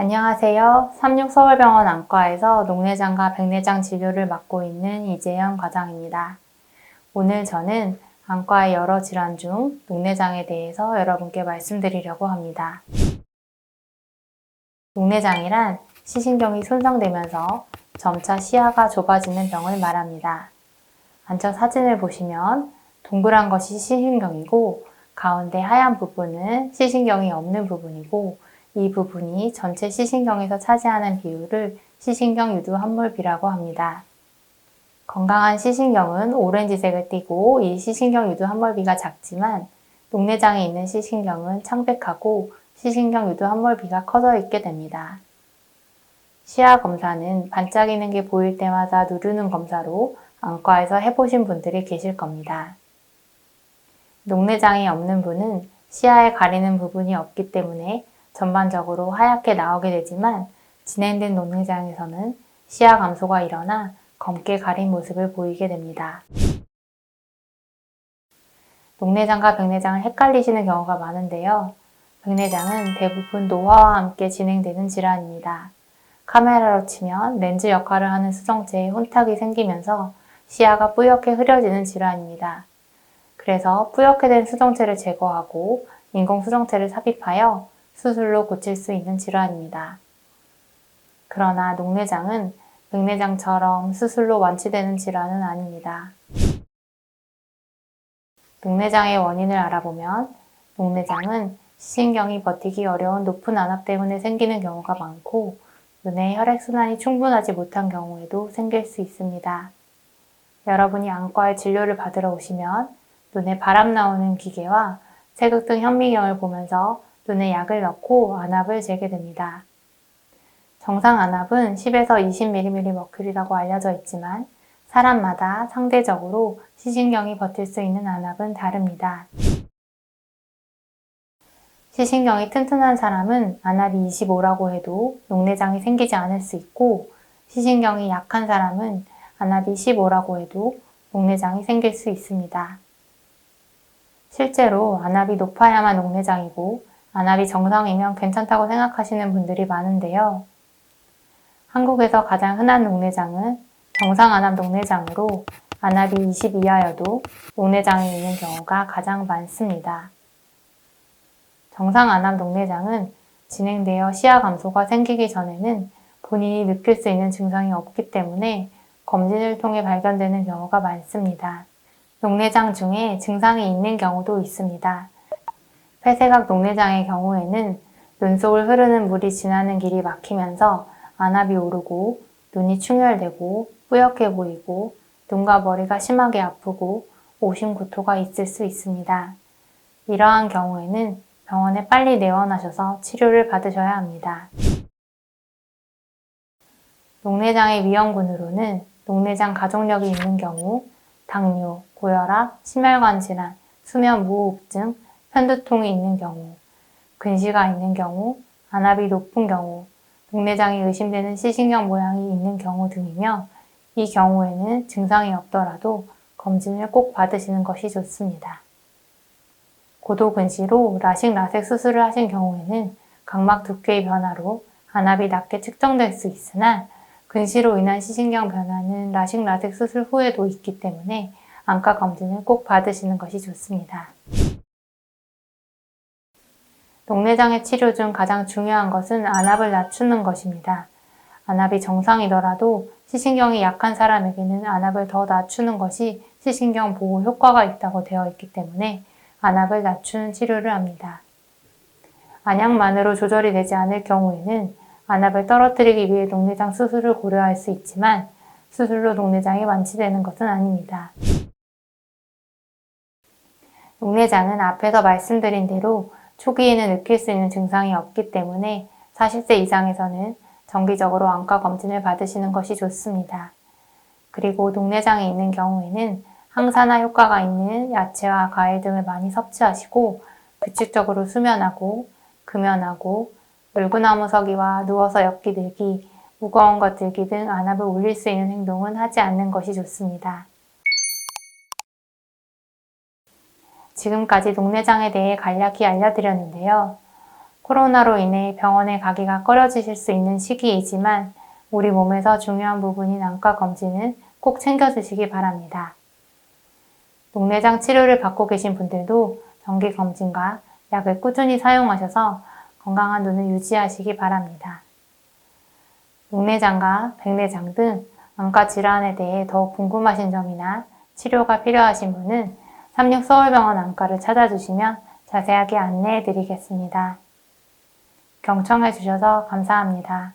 안녕하세요. 36서울병원 안과에서 녹내장과 백내장 진료를 맡고 있는 이재현 과장입니다. 오늘 저는 안과의 여러 질환 중 녹내장에 대해서 여러분께 말씀드리려고 합니다. 녹내장이란 시신경이 손상되면서 점차 시야가 좁아지는 병을 말합니다. 안쪽 사진을 보시면 동그란 것이 시신경이고 가운데 하얀 부분은 시신경이 없는 부분이고 이 부분이 전체 시신경에서 차지하는 비율을 시신경 유두 함몰비라고 합니다. 건강한 시신경은 오렌지색을 띠고 이 시신경 유두 함몰비가 작지만 녹내장에 있는 시신경은 창백하고 시신경 유두 함몰비가 커져 있게 됩니다. 시야 검사는 반짝이는 게 보일 때마다 누르는 검사로 안과에서 해보신 분들이 계실 겁니다. 녹내장이 없는 분은 시야에 가리는 부분이 없기 때문에 전반적으로 하얗게 나오게 되지만 진행된 녹내장에서는 시야 감소가 일어나 검게 가린 모습을 보이게 됩니다. 녹내장과 백내장을 헷갈리시는 경우가 많은데요. 백내장은 대부분 노화와 함께 진행되는 질환입니다. 카메라로 치면 렌즈 역할을 하는 수정체에 혼탁이 생기면서 시야가 뿌옇게 흐려지는 질환입니다. 그래서 뿌옇게 된 수정체를 제거하고 인공 수정체를 삽입하여 수술로 고칠 수 있는 질환입니다. 그러나 녹내장은 백내장처럼 수술로 완치되는 질환은 아닙니다. 녹내장의 원인을 알아보면 녹내장은 시신경이 버티기 어려운 높은 안압 때문에 생기는 경우가 많고 눈의 혈액순환이 충분하지 못한 경우에도 생길 수 있습니다. 여러분이 안과에 진료를 받으러 오시면 눈에 바람 나오는 기계와 세극등 현미경을 보면서 눈에 약을 넣고 안압을 재게 됩니다. 정상 안압은 10에서 20mm머큐리라고 알려져 있지만 사람마다 상대적으로 시신경이 버틸 수 있는 안압은 다릅니다. 시신경이 튼튼한 사람은 안압이 25라고 해도 녹내장이 생기지 않을 수 있고 시신경이 약한 사람은 안압이 15라고 해도 녹내장이 생길 수 있습니다. 실제로 안압이 높아야만 녹내장이고 안압이 정상이면 괜찮다고 생각하시는 분들이 많은데요. 한국에서 가장 흔한 녹내장은 정상 안압 녹내장으로 안압이 20 이하여도 녹내장이 있는 경우가 가장 많습니다. 정상 안압 녹내장은 진행되어 시야 감소가 생기기 전에는 본인이 느낄 수 있는 증상이 없기 때문에 검진을 통해 발견되는 경우가 많습니다. 녹내장 중에 증상이 있는 경우도 있습니다. 폐쇄각 녹내장의 경우에는 눈 속을 흐르는 물이 지나는 길이 막히면서 안압이 오르고 눈이 충혈되고 뿌옇게 보이고 눈과 머리가 심하게 아프고 오심구토가 있을 수 있습니다. 이러한 경우에는 병원에 빨리 내원하셔서 치료를 받으셔야 합니다. 녹내장의 위험군으로는 녹내장 가족력이 있는 경우, 당뇨, 고혈압, 심혈관 질환, 수면 무호흡증, 편두통이 있는 경우, 근시가 있는 경우, 안압이 높은 경우, 녹내장이 의심되는 시신경 모양이 있는 경우 등이며 이 경우에는 증상이 없더라도 검진을 꼭 받으시는 것이 좋습니다. 고도 근시로 라식 라섹 수술을 하신 경우에는 각막 두께의 변화로 안압이 낮게 측정될 수 있으나 근시로 인한 시신경 변화는 라식 라섹 수술 후에도 있기 때문에 안과 검진을 꼭 받으시는 것이 좋습니다. 녹내장의 치료 중 가장 중요한 것은 안압을 낮추는 것입니다. 안압이 정상이더라도 시신경이 약한 사람에게는 안압을 더 낮추는 것이 시신경 보호 효과가 있다고 되어 있기 때문에 안압을 낮추는 치료를 합니다. 안약만으로 조절이 되지 않을 경우에는 안압을 떨어뜨리기 위해 녹내장 수술을 고려할 수 있지만 수술로 녹내장이 완치되는 것은 아닙니다. 녹내장은 앞에서 말씀드린 대로 초기에는 느낄 수 있는 증상이 없기 때문에 40세 이상에서는 정기적으로 안과 검진을 받으시는 것이 좋습니다. 그리고 녹내장이 있는 경우에는 항산화 효과가 있는 야채와 과일 등을 많이 섭취하시고 규칙적으로 수면하고 금연하고 물구나무 서기와 누워서 엮기 들기, 무거운 것 들기 등 안압을 올릴 수 있는 행동은 하지 않는 것이 좋습니다. 지금까지 녹내장에 대해 간략히 알려드렸는데요. 코로나로 인해 병원에 가기가 꺼려지실 수 있는 시기이지만 우리 몸에서 중요한 부분인 안과 검진은 꼭 챙겨주시기 바랍니다. 녹내장 치료를 받고 계신 분들도 정기 검진과 약을 꾸준히 사용하셔서 건강한 눈을 유지하시기 바랍니다. 녹내장과 백내장 등 안과 질환에 대해 더욱 궁금하신 점이나 치료가 필요하신 분은 36서울병원 안과를 찾아주시면 자세하게 안내해 드리겠습니다. 경청해 주셔서 감사합니다.